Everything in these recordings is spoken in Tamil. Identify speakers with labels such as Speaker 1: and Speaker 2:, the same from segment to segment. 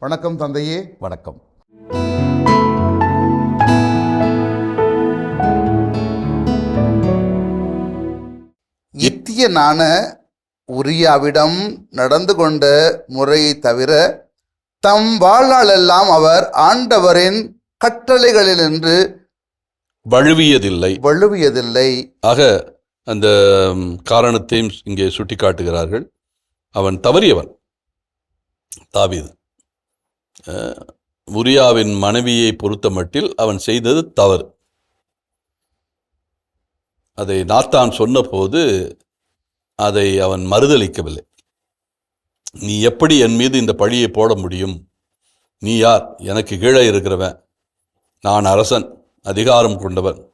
Speaker 1: வணக்கம் தந்தையே
Speaker 2: வணக்கம்.
Speaker 1: இத்தியனான உரியாவிடம் நடந்து கொண்ட முறையை தவிர தம் வாழ்நாளெல்லாம் அவர் ஆண்டவரின் கட்டளைகளினின்று
Speaker 2: வழுவியதில்லை.
Speaker 1: வழுவியதில்லை.
Speaker 2: ஆக அந்த காரணத்தையும் இங்கே சுட்டிக்காட்டுகிறார்கள். அவன் தவறியவன் தாவீது. உரியாவின் மனைவியை பொறுத்த மட்டில் அவன் செய்தது தவறு. அதை நாத்தான் சொன்னபோது அதை அவன் மறுதளிக்கவில்லை நீ எப்படி என் மீது இந்த பழியை போட முடியும்? நீ யார்? எனக்கு கீழே இருக்கிறவன். நான் அரசன் அதிகாரம் கொண்டவன்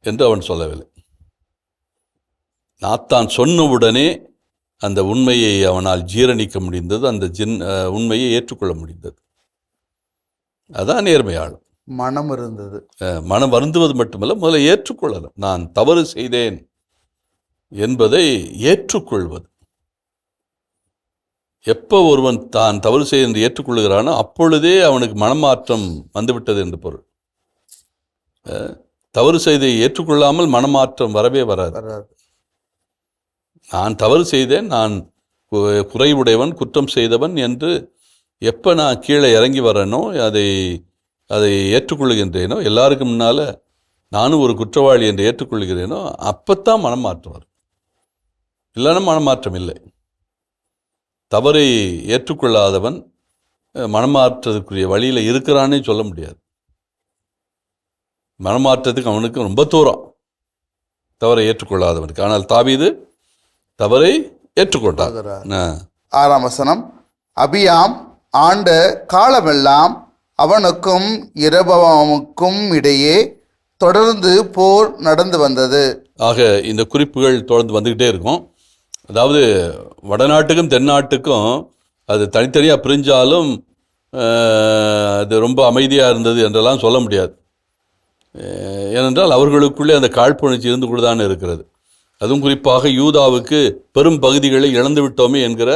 Speaker 2: என்று அவன் சொல்லவில்லை. நாத்தான் சொன்னவுடனே அந்த உண்மையை அவனால் ஜீரணிக்க முடிந்தது அந்த ஜின் உண்மையை ஏற்றுக்கொள்ள முடிந்தது. அதான் நேர்மையாளம்.
Speaker 1: மனம் இருந்தது.
Speaker 2: மனம் வருந்துவது மட்டுமல்ல முதல்ல ஏற்றுக்கொள்ளலாம் நான் தவறு செய்தேன் என்பதை ஏற்றுக்கொள்வது. எப்போ ஒருவன் தான் தவறு செய்ய என்று ஏற்றுக்கொள்கிறானோ அப்பொழுதே அவனுக்கு மனமாற்றம் வந்துவிட்டது என்று பொருள். தவறு செய்தை ஏற்றுக்கொள்ளாமல் மனமாற்றம் வரவே வராது. நான் தவறு செய்தேன் நான் குறைவுடையவன் குற்றம் செய்தவன் என்று எப்போ நான் கீழே இறங்கி வரேனோ அதை அதை ஏற்றுக்கொள்கின்றேனோ எல்லாருக்கும் முன்னால் நானும் ஒரு குற்றவாளி என்று ஏற்றுக்கொள்கிறேனோ அப்பத்தான் மாற்றம் வரும் இல்லைன்னா மனமாற்றம் இல்லை. தவறை ஏற்றுக்கொள்ளாதவன் மனமாற்றத்துக்குரிய வழியில் இருக்கிறானே சொல்ல முடியாது. மனமாற்றத்துக்கு அவனுக்கு ரொம்ப தூரம். தவறை ஏற்றுக்கொள்ளாதவனுக்கு. ஆனால் தாவீது தவறை ஏற்றுக்கொண்டார்.
Speaker 1: ஆறாம் வசனம் அபியாம் ஆண்ட காலமெல்லாம் அவனுக்கும் இரபவாமுக்கும் இடையே தொடர்ந்து போர் நடந்து வந்தது.
Speaker 2: ஆக இந்த குறிப்புகள் தொடர்ந்து வந்துக்கிட்டே இருக்கும். அதாவது வடநாட்டுக்கும் தென்னாட்டுக்கும் அது தனித்தனியாக பிரிஞ்சாலும் அது ரொம்ப அமைதியாக இருந்தது என்றெல்லாம் சொல்ல முடியாது. ஏனென்றால் அவர்களுக்குள்ளே அந்த காழ்ப்புணர்ச்சி இருந்து கூட தான் இருக்கிறது. அதுவும் குறிப்பாக யூதாவுக்கு பெரும் பகுதிகளை இழந்து விட்டோமே என்கிற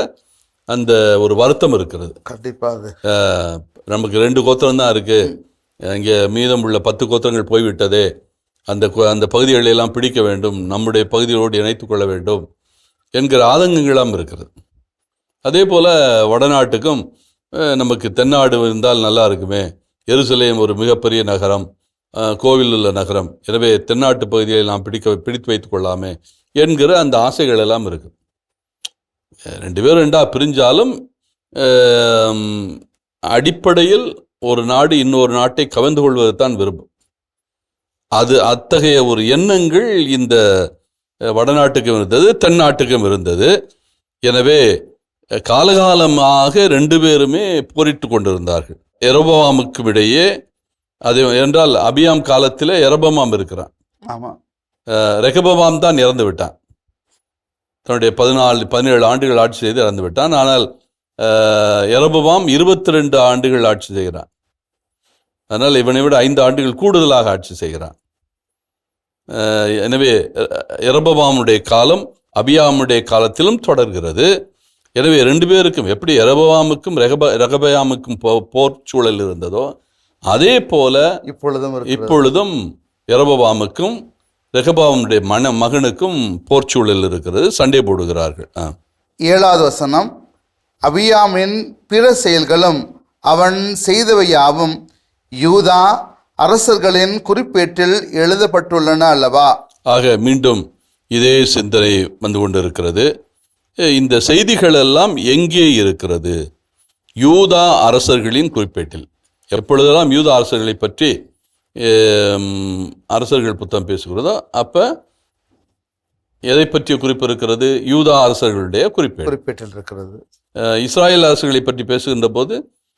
Speaker 2: அந்த ஒரு வருத்தம் இருக்கிறது.
Speaker 1: கண்டிப்பா அது.
Speaker 2: அஹ், நமக்கு ரெண்டு கோத்திரம் தான் இருக்கு. இங்கே மீதம் உள்ள பத்து கோத்திரங்கள் போய்விட்டதே. அந்த அந்த பகுதிகளை எல்லாம் பிடிக்க வேண்டும். நம்முடைய பகுதிகளோடு இணைத்துக் கொள்ள வேண்டும் என்கிற ஆதங்கங்களாம் இருக்கிறது. அதே போல் வடநாட்டுக்கும் நமக்கு தென்னாடு இருந்தால் நல்லா இருக்குமே. எருசலேம் ஒரு மிகப்பெரிய நகரம் கோவில் உள்ள நகரம். எனவே தென்னாட்டு பகுதியை நாம் பிடிக்க பிடித்து வைத்துக் கொள்ளாமே. என்கிற அந்த ஆசைகள் எல்லாம் இருக்கு. ரெண்டு பேரும் ரெண்டா பிரிஞ்சாலும் அடிப்படையில் ஒரு நாடு இன்னொரு நாட்டை கவர்ந்து கொள்வது தான் விரும்பும் அது அத்தகைய ஒரு எண்ணங்கள் இந்த வடநாட்டுக்கும் இருந்தது தென்னாட்டுக்கும் இருந்தது. எனவே காலகாலமாக ரெண்டு பேருமே போரிட்டு கொண்டிருந்தார்கள். எரபவாமுக்கும் இடையே அது என்றால் அபியாம் காலத்தில் எரபமாம் இருக்கிறான். ஆமாம் ரெகபவாம் தான் இறந்து விட்டான். தன்னுடைய பதினாலு பதினேழு ஆண்டுகள் ஆட்சி செய்து இறந்து விட்டான். ஆனால் அஹ், எரபவாம் இருபத்தி ரெண்டு ஆண்டுகள் ஆட்சி செய்கிறான். அதனால் இவனை விட ஐந்து ஆண்டுகள் கூடுதலாக ஆட்சி செய்கிறான். எனவே அஹ், எரபவாமுடைய காலம் அபியாமுடைய காலத்திலும் தொடர்கிறது. எனவே ரெண்டு பேருக்கும் எப்படி எரபவாமுக்கும் ரெகப ரெகபயாமுக்கும் போ போர் சூழல் இருந்ததோ அதே போல
Speaker 1: இப்பொழுதும்.
Speaker 2: இப்பொழுதும் எரபவாமுக்கும் ரெகபாவனுடைய மன மகனுக்கும் போர்ச்சூழல் இருக்கிறது. சண்டை போடுகிறார்கள்.
Speaker 1: ஏழாவது வசனம் அபியாமின் பிற செயல்களும் அவன் செய்தவையாவும் யூதா அரசர்களின் குறிப்பேட்டில் எழுதப்பட்டுள்ளன அல்லவா?
Speaker 2: ஆக மீண்டும் இதே சிந்தனை வந்து கொண்டிருக்கிறது. இந்த செய்திகள் எல்லாம் எங்கே இருக்கிறது? யூதா அரசர்களின் குறிப்பேட்டில். எப்பொழுதெல்லாம் யூதா அரசர்களை பற்றி அரசர்கள் புத்தகம் பேசுகிறதோ அப்போ எதை பற்றிய குறிப்பு இருக்கிறது? யூதா அரசர்களுடைய குறிப்பேடு.
Speaker 1: குறிப்பேட்டில்
Speaker 2: இஸ்ராயேல் அரசுகளை பற்றி பேசுகின்ற போது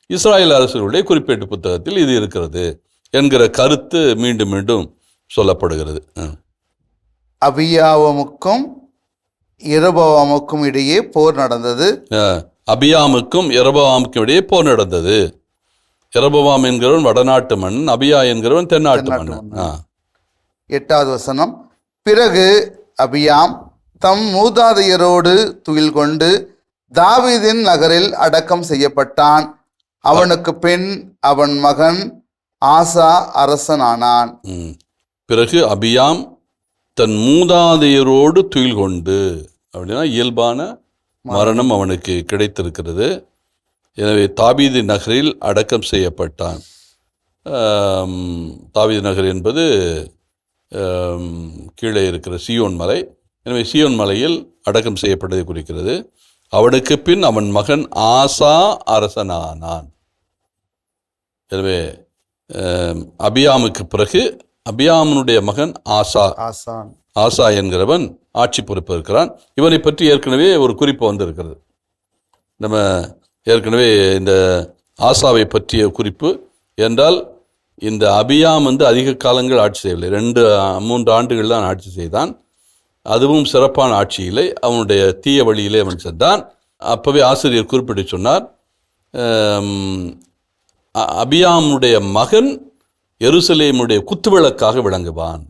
Speaker 2: இஸ்ராயேல் அரசுகளுடைய குறிப்பேட்டு புத்தகத்தில் இது இருக்கிறது என்கிற கருத்து மீண்டும் மீண்டும் சொல்லப்படுகிறது.
Speaker 1: அபியாவமுக்கும் இரபவாமுக்கும் இடையே போர் நடந்தது.
Speaker 2: அபியாமுக்கும் எரபவாமுக்கும் இடையே போர் நடந்தது. எரபவாம் என்கிறவன் வடநாட்டு மன்னன் அபியா என்கிறவன் தென்னாட்டு. ஆ.
Speaker 1: எட்டாவது வசனம் பிறகு அபியாம் தம் மூதாதையரோடு துயில் கொண்டு தாவீதின் நகரில் அடக்கம் செய்யப்பட்டான் அவனுக்கு பின் அவன் மகன் ஆசா அரசனானான்.
Speaker 2: பிறகு அபியாம் தன் மூதாதையரோடு துயில் கொண்டு அப்படின்னா இயல்பான மரணம் அவனுக்கு கிடைத்திருக்கிறது எனவே தாபீது நகரில் அடக்கம் செய்யப்பட்டான். தாவீது நகர் என்பது கீழே இருக்கிற சியோன் மலை. எனவே சியோன் மலையில் அடக்கம் செய்யப்பட்டதை குறிக்கிறது. அவனுக்கு பின் அவன் மகன் ஆசா அரசனானான். எனவே அபியாமுக்கு பிறகு அபியாமனுடைய மகன் ஆசா.
Speaker 1: ஆசான்.
Speaker 2: ஆசா என்கிறவன் ஆட்சி பொறுப்பு இருக்கிறான். இவனை பற்றி ஏற்கனவே ஒரு குறிப்பு வந்திருக்கிறது. நம்ம ஏற்கனவே இந்த ஆசாவை பற்றிய குறிப்பு என்றால் இந்த அபியாம் வந்து அதிக காலங்கள் ஆட்சி செய்யவில்லை. ரெண்டு மூன்று ஆண்டுகள் தான் ஆட்சி செய்தான். அதுவும் சிறப்பான ஆட்சி இல்லை அவனுடைய தீய வழியிலே அவன் சென்றான். அப்போவே ஆசிரியர் குறிப்பிட்டு சொன்னார் அ- அபியாமுடைய மகன் எருசலேமுடைய குத்துவிளக்காக விளங்குவான்.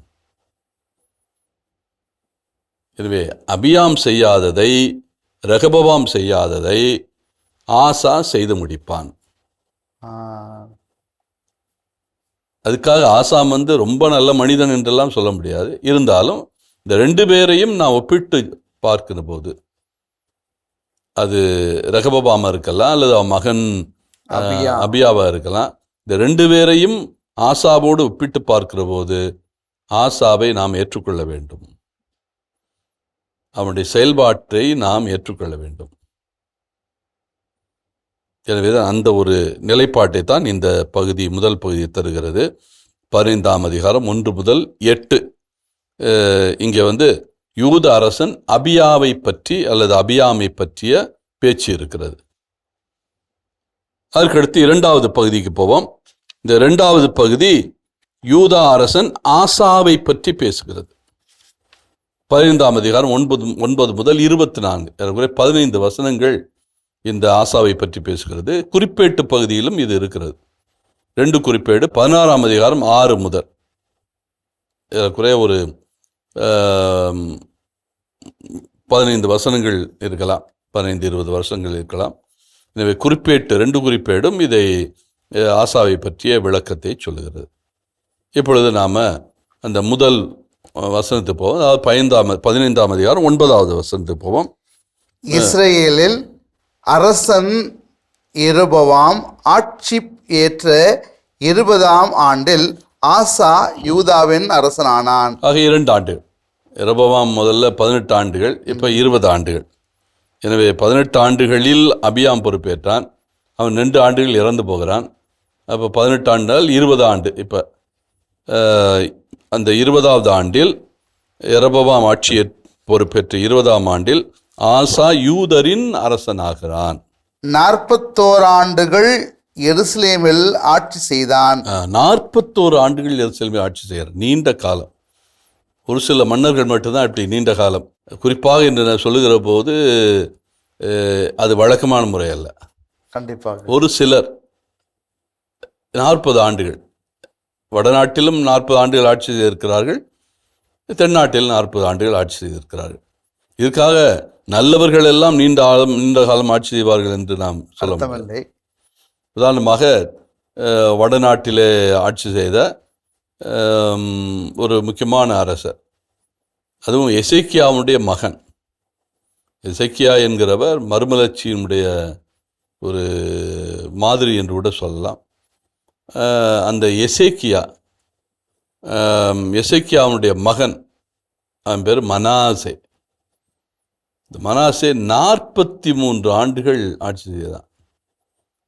Speaker 2: எனவே அபியாம் செய்யாததை ரகபவாம் செய்யாததை ஆசா செய்து முடிப்பான். அதுக்காக ஆசாம் வந்து ரொம்ப நல்ல மனிதன் என்றெல்லாம் சொல்ல முடியாது. இருந்தாலும் இந்த ரெண்டு பேரையும் நான் ஒப்பிட்டு பார்க்கிற போது அது ரகபபாமா இருக்கலாம் அல்லது அவன் மகன். அபியாவா இருக்கலாம். இந்த ரெண்டு பேரையும் ஆசாவோடு ஒப்பிட்டு பார்க்கிற போது ஆசாவை நாம் ஏற்றுக்கொள்ள வேண்டும். அவனுடைய செயல்பாட்டை நாம் ஏற்றுக்கொள்ள வேண்டும். எனவே அந்த ஒரு நிலைப்பாட்டை தான் இந்த பகுதி முதல் பகுதி தருகிறது. பதினைந்தாம் அதிகாரம் ஒன்று முதல் எட்டு. இங்கே வந்து யூத அரசன் அபியாவை பற்றி அல்லது அபியாமை பற்றிய பேச்சு இருக்கிறது. அதற்கடுத்து இரண்டாவது பகுதிக்கு போவோம். இந்த இரண்டாவது பகுதி யூதா அரசன் ஆசாவை பற்றி பேசுகிறது. பதினைந்தாம் அதிகாரம் ஒன்பது ஒன்பது முதல் இருபத்தி நான்கு. பதினைந்து வசனங்கள் இந்த ஆசாவை பற்றி பேசுகிறது. குறிப்பேட்டு பகுதியிலும் இது இருக்கிறது. ரெண்டு குறிப்பேடு பதினாறாம் அதிகாரம் ஆறு முதல். ஏறக்குறைய ஒரு பதினைந்து வசனங்கள் இருக்கலாம். பதினைந்து இருபது வருஷங்கள் இருக்கலாம். எனவே குறிப்பேட்டு ரெண்டு குறிப்பேடும் இதை ஆசாவை பற்றிய விளக்கத்தை சொல்லுகிறது. இப்பொழுது நாம் அந்த முதல் வசனத்துக்கு போவோம். அதாவது பதினைந்தாம் பதினைந்தாம் அதிகாரம் ஒன்பதாவது வசனத்துக்கு போவோம்.
Speaker 1: இஸ்ரேலில் அரசன் இருபவாம் ஆட்சி ஏற்ற இருபதாம் ஆண்டில் ஆசா யூதாவின் அரசனானான்.
Speaker 2: ஆக இரண்டு ஆண்டுகள் இரபவாம் முதல்ல பதினெட்டு ஆண்டுகள் இப்போ இருபது ஆண்டுகள். எனவே பதினெட்டு ஆண்டுகளில் அபியாம் பொறுப்பேற்றான். அவன் ரெண்டு ஆண்டுகள் இறந்து போகிறான். அப்போ பதினெட்டு ஆண்டால் இருபது ஆண்டு. இப்போ அந்த இருபதாவது ஆண்டில் இரபவாம் ஆட்சியை பொறுப்பேற்ற இருபதாம் ஆண்டில் ஆசா யூதரின் அரசனாகிறான்.
Speaker 1: நாற்பத்தோர் ஆண்டுகள் எருசலேமில் ஆட்சி செய்தான்.
Speaker 2: நாற்பத்தோரு ஆண்டுகள் எருசலேமை ஆட்சி செய்கிறார். நீண்ட காலம். ஒரு சில மன்னர்கள் மட்டும்தான் இப்படி நீண்ட காலம். குறிப்பாக இன்று நான் சொல்லுகிற போது அது வழக்கமான முறை அல்ல.
Speaker 1: கண்டிப்பாக.
Speaker 2: ஒரு சிலர் நாற்பது ஆண்டுகள் வடநாட்டிலும் நாற்பது ஆண்டுகள் ஆட்சி செய்திருக்கிறார்கள் தென்னாட்டில் நாற்பது ஆண்டுகள் ஆட்சி செய்திருக்கிறார்கள். இதுக்காக நல்லவர்கள் எல்லாம் நீண்ட காலம் நீண்ட காலம் ஆட்சி செய்வார்கள் என்று நாம் சொல்ல உதாரணமாக வடநாட்டிலே ஆட்சி செய்த ஒரு முக்கியமான அரசர். அதுவும் எசேக்கியாவுடைய மகன். எசேக்கியா என்கிறவர் மறுமலர்ச்சியினுடைய ஒரு மாதிரி என்று கூட சொல்லலாம். அந்த எசேக்கியா எசேக்கியாவுடைய மகன். அவன் பேர் மனாசே. இந்த மனாசே நாற்பத்தி மூன்று ஆண்டுகள் ஆட்சி செய்தான்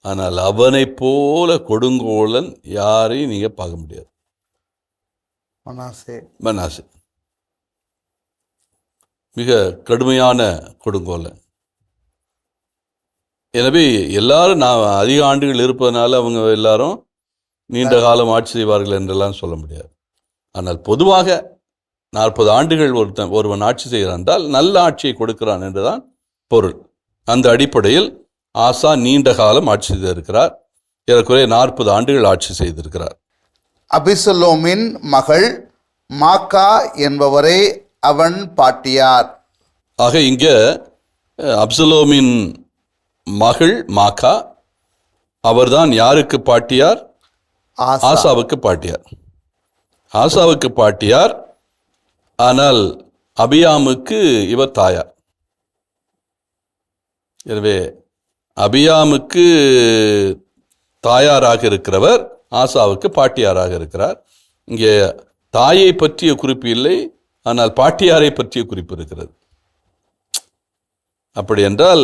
Speaker 2: ஆனால் அவனைப் போல கொடுங்கோலன் யாரையும் நீங்க பார்க்க முடியாது.
Speaker 1: மனாசே.
Speaker 2: மனாசே. மிக கடுமையான கொடுங்கோலன். எனவே எல்லாரும் நான் அதிக ஆண்டுகள் இருப்பதனால அவங்க எல்லாரும் நீண்ட காலம் ஆட்சி செய்வார்கள் என்றெல்லாம் சொல்ல முடியாது. ஆனால் பொதுவாக நாற்பது ஆண்டுகள் ஒருத்தன் ஒருவன் ஆட்சி செய்கிறான் என்றால் நல்ல ஆட்சியை கொடுக்கிறான் என்றுதான் பொருள். அந்த அடிப்படையில் ஆசா நீண்ட காலம் ஆட்சி செய்திருக்கிறார். ஏறக்குறைய நாற்பது ஆண்டுகள் ஆட்சி செய்திருக்கிறார்.
Speaker 1: அபிசலோமின் மகள் மாக்கா என்பவரே அவன் பாட்டியார்.
Speaker 2: ஆக இங்க அப்சலோமின் மகள் மாக்கா அவர்தான் யாருக்கு பாட்டியார்?
Speaker 1: ஆசா.
Speaker 2: ஆசாவுக்கு பாட்டியார். ஆசாவுக்கு பாட்டியார் ஆனால் அபியாமுக்கு இவர் தாயார். எனவே அபியாமுக்கு தாயாராக இருக்கிறவர் ஆசாவுக்கு பாட்டியாராக இருக்கிறார். இங்கே தாயை பற்றிய குறிப்பு இல்லை ஆனால் பாட்டியாரை பற்றிய குறிப்பு இருக்கிறது. அப்படி என்றால்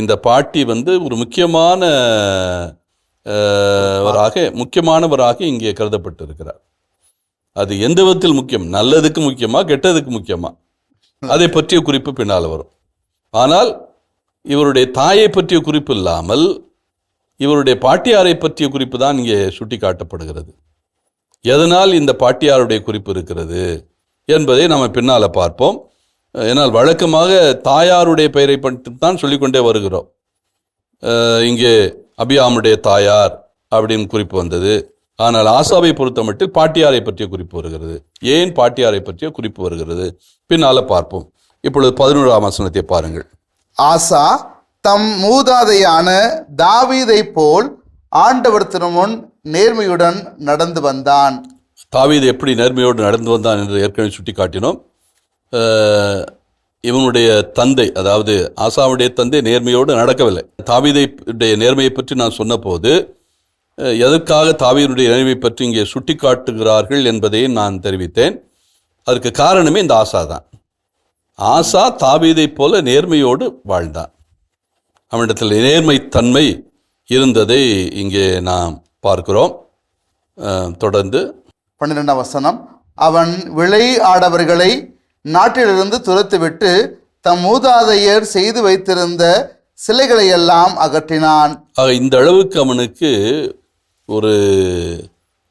Speaker 2: இந்த பாட்டி வந்து ஒரு முக்கியமான வராக முக்கியமானவராக இங்கே கருதப்பட்டிருக்கிறார். அது எந்த விதத்தில் முக்கியம்? நல்லதுக்கு முக்கியமா கெட்டதுக்கு முக்கியமா? அதை பற்றிய குறிப்பு பின்னால் வரும். ஆனால் இவருடைய தாயை பற்றிய குறிப்பு இல்லாமல் இவருடைய பாட்டியாரை பற்றிய குறிப்பு தான் இங்கே சுட்டி காட்டப்படுகிறது எதனால் இந்த பாட்டியாருடைய குறிப்பு இருக்கிறது என்பதை நம்ம பின்னால் பார்ப்போம். ஏனால் வழக்கமாக தாயாருடைய பெயரை தான் சொல்லிக்கொண்டே வருகிறோம். இங்கே அபியாமுடைய தாயார் அப்படின்னு குறிப்பு வந்தது. ஆனால் ஆசாவை பொறுத்த மட்டும் பாட்டியாரை பற்றிய குறிப்பு வருகிறது. ஏன் பாட்டியாரை பற்றிய குறிப்பு வருகிறது? பின்னால பார்ப்போம். இப்பொழுது பதினோராம் வசனத்தை பாருங்கள்.
Speaker 1: ஆசா தம் மூதாதையான தாவீதை போல் ஆண்டவர் திருமுன் நேர்மையுடன் நடந்து வந்தான்.
Speaker 2: தாவீது எப்படி நேர்மையோடு நடந்து வந்தான் என்று ஏற்கனவே சுட்டி காட்டினோம் இவனுடைய தந்தை அதாவது ஆசாவுடைய தந்தை நேர்மையோடு நடக்கவில்லை. தாவீதை நேர்மையை பற்றி நான் சொன்னபோது எதற்காக தாவீதுடைய நேர்மையை பற்றி இங்கே சுட்டி காட்டுகிறார்கள் என்பதை நான் தெரிவித்தேன். அதற்கு காரணமே இந்த ஆசா தான். ஆசா தாவீதைப் போல நேர்மையோடு வாழ்ந்தான். அவனிடத்தில் நேர்மைத்தன்மை இருந்ததை இங்கே நாம் பார்க்கிறோம். தொடர்ந்து
Speaker 1: பன்னிரெண்டாம் வசனம் அவன் விளை ஆடவர்களை நாட்டிலிருந்து துரத்துவிட்டு தம் மூதாதையர் செய்து வைத்திருந்த சிலைகளை எல்லாம் அகற்றினான்
Speaker 2: இந்த அளவுக்கு அவனுக்கு ஒரு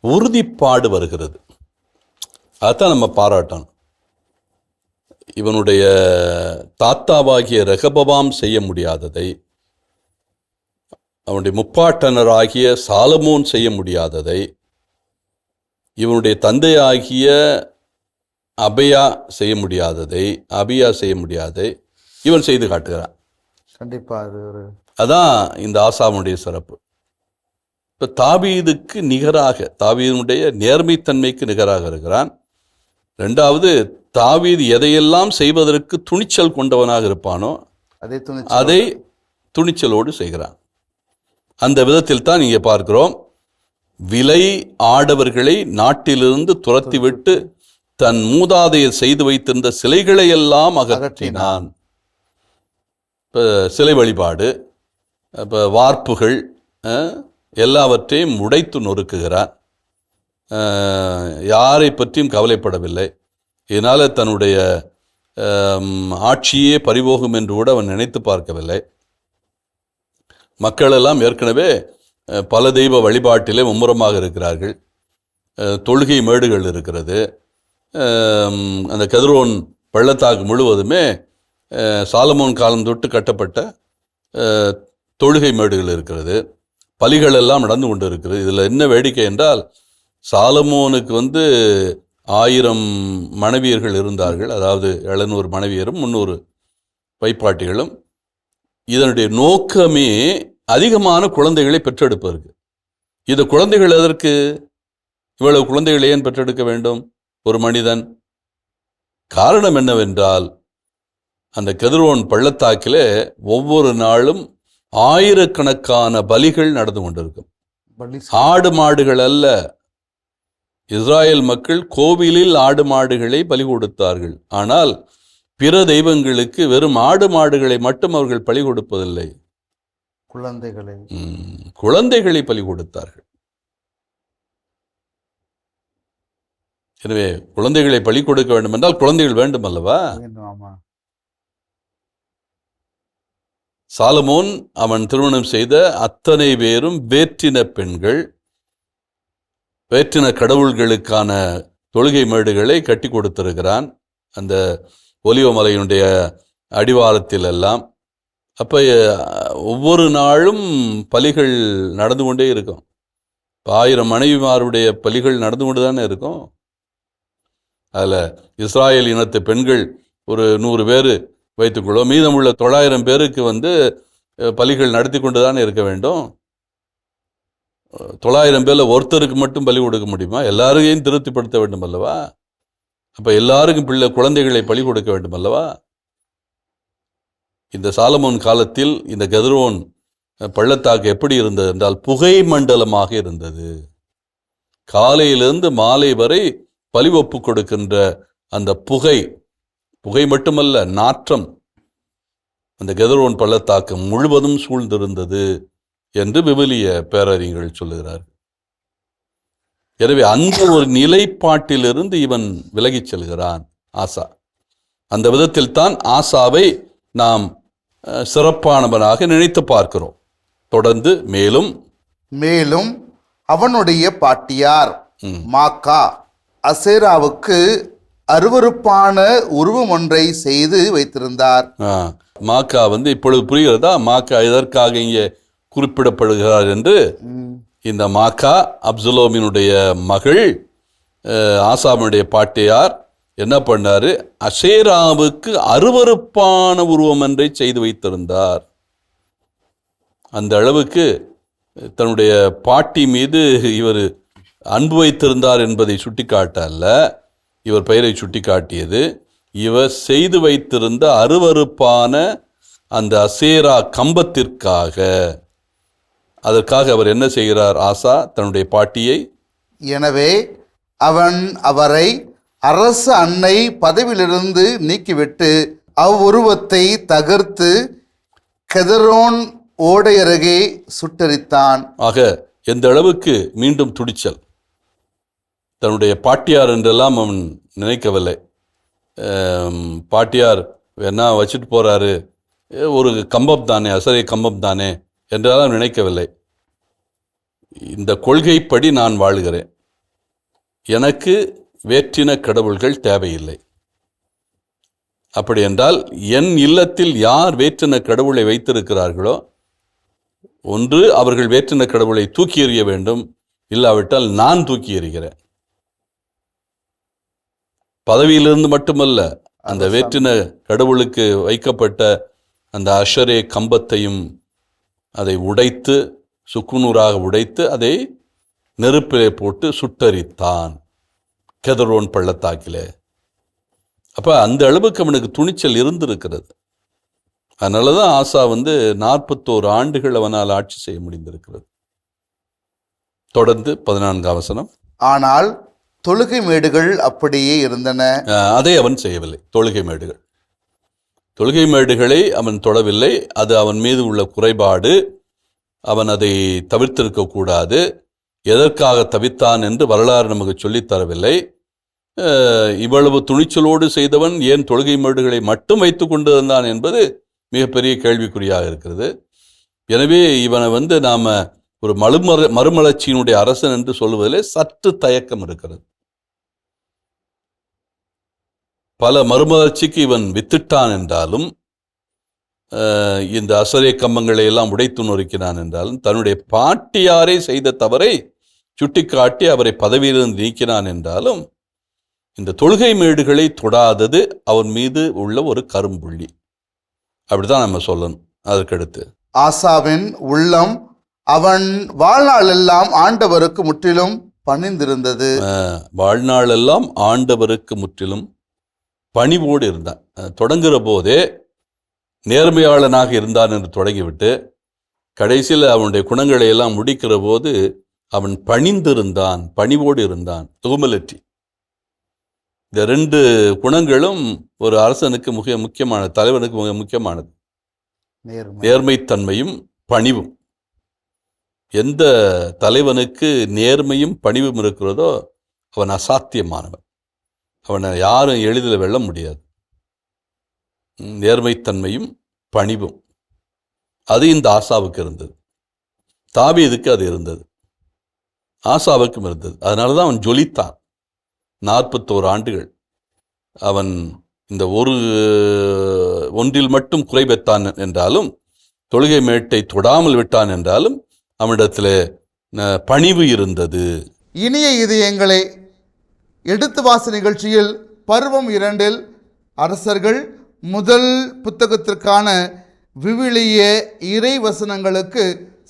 Speaker 2: உறுதிப்பாடு வருகிறது. அதான் நம்ம பாராட்டணும். இவனுடைய தாத்தாவாகிய ரெகபவாம் செய்ய முடியாததை அவனுடைய முப்பாட்டனராகிய சாலமோன் செய்ய முடியாததை இவனுடைய தந்தையாகிய அபயா செய்ய முடியாததை அபியா செய்ய முடியாதை இவன் செய்து காட்டுகிறான்.
Speaker 1: கண்டிப்பா அது ஒரு
Speaker 2: அதான் இந்த ஆசாமுடைய சிறப்பு. இப்போ தாவீதுக்கு நிகராக தாவீதுடைய நேர்மைத்தன்மைக்கு நிகராக இருக்கிறான். ரெண்டாவது தாவீது எதையெல்லாம் செய்வதற்கு துணிச்சல் கொண்டவனாக இருப்பானோ
Speaker 1: அதே
Speaker 2: அதை துணிச்சலோடு செய்கிறான். அந்த விதத்தில் தான் இங்கே பார்க்கிறோம் விலை ஆடவர்களை நாட்டிலிருந்து துரத்திவிட்டு தன் மூதாதையர் செய்து வைத்திருந்த சிலைகளை எல்லாம் அகற்றினான். இப்போ சிலை வழிபாடு இப்போ வார்ப்புகள் எல்லாவற்றையும் உடைத்து நொறுக்குகிறான் யாரை பற்றியும் கவலைப்படவில்லை. இதனால் தன்னுடைய ஆட்சியே பறிபோகும் என்று கூட அவன் நினைத்து பார்க்கவில்லை. மக்களெல்லாம் ஏற்கனவே பல தெய்வ வழிபாட்டிலே மும்முரமாக இருக்கிறார்கள். தொழுகை மேடுகள் இருக்கிறது. அந்த கதிரோன் பள்ளத்தாக்கு முழுவதுமே சாலமோன் காலம் தொட்டு கட்டப்பட்ட தொழுகை மேடுகள் இருக்கிறது. பலிகள் எல்லாம் நடந்து கொண்டு இருக்கிறது இதில் என்ன வேடிக்கை என்றால் சாலமோனுக்கு வந்து ஆயிரம் மனைவியர்கள் இருந்தார்கள். அதாவது எழுநூறு மனைவியரும் முந்நூறு வைப்பாட்டிகளும் இதனுடைய நோக்கமே அதிகமான குழந்தைகளை பெற்றெடுப்பதற்கு. இந்த குழந்தைகள் எதற்கு? இவ்வளவு குழந்தைகளை ஏன் பெற்றெடுக்க வேண்டும்? ஒரு மனிதன். காரணம் என்னவென்றால் அந்த கதிரோன் பள்ளத்தாக்கில் ஒவ்வொரு நாளும் ஆயிரக்கணக்கான பலிகள் நடந்து கொண்டிருக்கும். ஆடு மாடுகள் அல்ல. இஸ்ராயேல் மக்கள் கோவிலில் ஆடு மாடுகளை பலி கொடுத்தார்கள். ஆனால் பிற தெய்வங்களுக்கு வெறும் ஆடு மாடுகளை மட்டும் அவர்கள் பலி கொடுப்பதில்லை.
Speaker 1: குழந்தைகளை.
Speaker 2: குழந்தைகளை பலி கொடுத்தார்கள். எனவே குழந்தைகளை பலி கொடுக்க வேண்டும் என்றால் குழந்தைகள் வேண்டும் அல்லவா
Speaker 1: வேண்டும் ஆமா
Speaker 2: சாலமோன் அவன் திருமணம் செய்த அத்தனை பேரும் வேற்றின பெண்கள் வேற்றின கடவுள்களுக்கான தொழுகை மேடுகளை கட்டி கொடுத்திருக்கிறான். அந்த ஒலிவமலையினுடைய அடிவாரத்தில் எல்லாம் அப்போ ஒவ்வொரு நாளும் பலிகள் நடந்து கொண்டே இருக்கும். ஆயிரம் மனைவிமாருடைய பலிகள் நடந்து கொண்டு தானே இருக்கும். அதில் இஸ்ராயேல் இனத்து பெண்கள் ஒரு நூறு பேர் வைத்துக்கொள்வோம். மீதமுள்ள தொள்ளாயிரம் பேருக்கு வந்து பலிகள் நடத்தி கொண்டு தானே இருக்க வேண்டும்? தொள்ளாயிரம் பேரில் ஒருத்தருக்கு மட்டும் பலி கொடுக்க முடியுமா? எல்லாரையும் திருப்திப்படுத்த வேண்டும் அல்லவா? அப்போ எல்லாருக்கும் பிள்ளை குழந்தைகளை பலி கொடுக்க வேண்டும் அல்லவா? இந்த சாலமோன் காலத்தில் இந்த கதிரோன் பள்ளத்தாக்கு எப்படி இருந்தது என்றால் புகை மண்டலமாக இருந்தது. காலையிலிருந்து மாலை வரை பலி ஒப்பு கொடுக்கின்ற அந்த புகை புகை மட்டுமல்ல நாற்றம். அந்த கெதரோன் பள்ளத்தாக்கு முழுவதும் சூழ்ந்திருந்தது என்று விவிலிய பேரறிஞர்கள் சொல்லுகிறார் எனவே அந்த ஒரு நிலைப்பாட்டிலிருந்து இவன் விலகிச் செல்கிறான் ஆசா. அந்த விதத்தில் தான் ஆசாவை நாம் சிறப்பானவனாக நினைத்து பார்க்கிறோம். தொடர்ந்து மேலும்.
Speaker 1: மேலும் அவனுடைய பாட்டியார். மாக்கா அசேராவுக்கு அருவருப்பான உருவம் ஒன்றை செய்து வைத்திருந்தார்.
Speaker 2: மாக்கா வந்து இப்பொழுது புரிகிறதா? மாக்கா எதற்காக இங்கே குறிப்பிடப்படுகிறார் என்று. இந்த மாக்கா அப்சுலோமினுடைய மகள் ஆசாமினுடைய பாட்டியார் என்ன பண்ணாரு? அசேராவுக்கு அருவருப்பான உருவம் ஒன்றை செய்து வைத்திருந்தார். அந்த அளவுக்கு தன்னுடைய பாட்டி மீது இவர் அன்பு வைத்திருந்தார் என்பதை சுட்டிக்காட்ட அல்ல. இவர் பெயரை சுட்டிக்காட்டியது. இவர் செய்து வைத்திருந்த அருவருப்பான அந்த அசேரா கம்பத்திற்காக. அதற்காக அவர் என்ன செய்கிறார்? ஆசா தன்னுடைய பாட்டியை
Speaker 1: எனவே அவன் அவரை அரச அன்னை பதவியிலிருந்து நீக்கிவிட்டு அவ்வுருவத்தை தகர்த்து கெதரோன் ஓடை அருகே சுட்டரித்தான்.
Speaker 2: ஆக எந்த அளவுக்கு மீண்டும் துடிச்சல் தன்னுடைய பாட்டியார் என்றெல்லாம் அவன் நினைக்கவில்லை. பாட்டியார் என்ன வச்சுட்டு போகிறாரு ஒரு கம்பம் தானே அசரை கம்பம் தானே என்றெல்லாம் நினைக்கவில்லை. இந்த கொள்கைப்படி நான் வாழுகிறேன். எனக்கு வேற்றின கடவுள்கள் தேவையில்லை. அப்படி என்றால் என் இல்லத்தில் யார் வேற்றின கடவுளை வைத்திருக்கிறார்களோ ஒன்று அவர்கள் வேற்றின கடவுளை தூக்கி எறிய வேண்டும். இல்லாவிட்டால் நான் தூக்கி எறிகிறேன். பதவியிலிருந்து மட்டுமல்ல அந்த வேற்றின கடவுளுக்கு வைக்கப்பட்ட அந்த அஷரே கம்பத்தையும் அதை உடைத்து சுக்குநூறாக உடைத்து அதை நெருப்பிலே போட்டு சுட்டரித்தான். கெதரோன் பள்ளத்தாக்கிலே. அப்ப அந்த அளவுக்கு அவனுக்கு துணிச்சல் இருந்திருக்கிறது. அதனால தான் ஆசா வந்து நாற்பத்தோரு ஆண்டுகள் அவனால் ஆட்சி செய்ய முடிந்திருக்கிறது. தொடர்ந்து பதினான்காம் வசனம்.
Speaker 1: ஆனால் தொழுகை மேடுகள் அப்படியே இருந்தன.
Speaker 2: அதை அவன் செய்யவில்லை. தொழுகை மேடுகள். தொழுகை மேடுகளை அவன் தொடவில்லை அது அவன் மீது உள்ள குறைபாடு. அவன் அதை தவிர்த்திருக்க கூடாது. எதற்காக தவித்தான் என்று வரலாறு நமக்கு சொல்லித் தரவில்லை. இவ்வளவு துணிச்சலோடு செய்தவன் ஏன் தொழுகை மேடுகளை மட்டும் வைத்து கொண்டிருந்தான் என்பது மிகப்பெரிய கேள்விக்குறியாக இருக்கிறது. எனவே இவனை வந்து நாம் ஒரு மறுமர மறுமலர்ச்சியினுடைய அரசன் என்று சொல்வதிலே சற்று தயக்கம் இருக்கிறது. பல மறுமலர்ச்சிக்கு இவன் வித்திட்டான் என்றாலும் இந்த அசரே கம்பங்களை எல்லாம் உடைத்து நொறுக்கினான் என்றாலும் தன்னுடைய பாட்டியாரை செய்த தவறை சுட்டிக்காட்டி அவரை பதவியிலிருந்து நீக்கினான் என்றாலும் இந்த தொழுகை மேடுகளை தொடாதது அவன் மீது உள்ள ஒரு கரும்புள்ளி. அப்படிதான் நம்ம சொல்லணும். அதற்கடுத்து.
Speaker 1: ஆசாவின் உள்ளம் அவன் வாழ்நாளெல்லாம் ஆண்டவருக்கு முற்றிலும் பணிந்திருந்தது.
Speaker 2: அஹ், வாழ்நாளெல்லாம் ஆண்டவருக்கு முற்றிலும் பணிவோடு இருந்தான். தொடங்குற போதே நேர்மையாளனாக இருந்தான் என்று தொடங்கிவிட்டு கடைசியில் அவனுடைய குணங்களை எல்லாம் முடிக்கிற போது அவன் பணிந்திருந்தான் பணிவோடு இருந்தான். ஹியூமிலிட்டி இந்த ரெண்டு குணங்களும் ஒரு அரசனுக்கு மிக முக்கியமான தலைவனுக்கு மிக முக்கியமானது.
Speaker 1: நேர்மை.
Speaker 2: நேர்மைத்தன்மையும் பணிவும். எந்த தலைவனுக்கு நேர்மையும் பணிவும் இருக்கிறதோ அவன் அசாத்தியமானவன். அவனை யாரும் எளிதில் வெல்ல முடியாது. நேர்மைத்தன்மையும் பணிவும். அது இந்த ஆசாவுக்கு இருந்தது. தாவீதுக்கு அது இருந்தது. ஆசாவுக்கும் இருந்தது. அதனால தான் அவன் ஜொலித்தான். நாற்பத்தோரு ஆண்டுகள் அவன் இந்த ஒரு ஒன்றில் மட்டும் குறை பெற்றான் என்றாலும் தொழுகை மேட்டை தொடாமல் விட்டான் என்றாலும் அவனிடத்தில் பணிவு இருந்தது.
Speaker 1: இனிய இதயங்களே எடுத்து வாசி நிகழ்ச்சியில் பருவம் இரண்டில் அரசர்கள் முதல் புத்தகத்திற்கான விவிலிய இறை வசனங்களுக்கு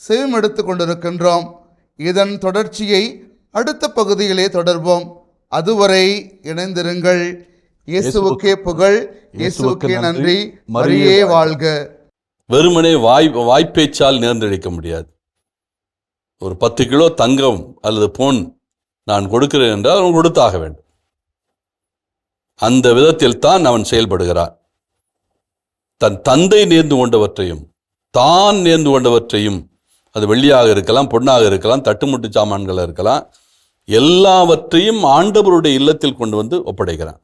Speaker 1: செவிமெடுத்து கொண்டிருக்கின்றோம். இதன் தொடர்ச்சியை அடுத்த பகுதியிலே தொடர்வோம். அதுவரை இணைந்திருங்கள். இயேசுவுக்கே புகழ் இயேசுவுக்கே நன்றி. மரியே வாழ்க.
Speaker 2: வெறுமனே வாய் வாய்ப்பேச்சால் நேர்ந்தளிக்க முடியாது. ஒரு பத்து கிலோ தங்கம் அல்லது பொன் நான் கொடுக்கிறேன் என்றால் அவன் கொடுத்தாக வேண்டும். அந்த விதத்தில் தான் அவன் செயல்படுகிறான். தன் தந்தை நேர்ந்து கொண்டவற்றையும் தான் நேர்ந்து கொண்டவற்றையும் அது வெள்ளியாக இருக்கலாம் பொன்னாக இருக்கலாம் தட்டுமுட்டு சாமான்களாக இருக்கலாம் எல்லாவற்றையும் ஆண்டவருடைய இல்லத்தில் கொண்டு வந்து ஒப்படைக்கிறான்.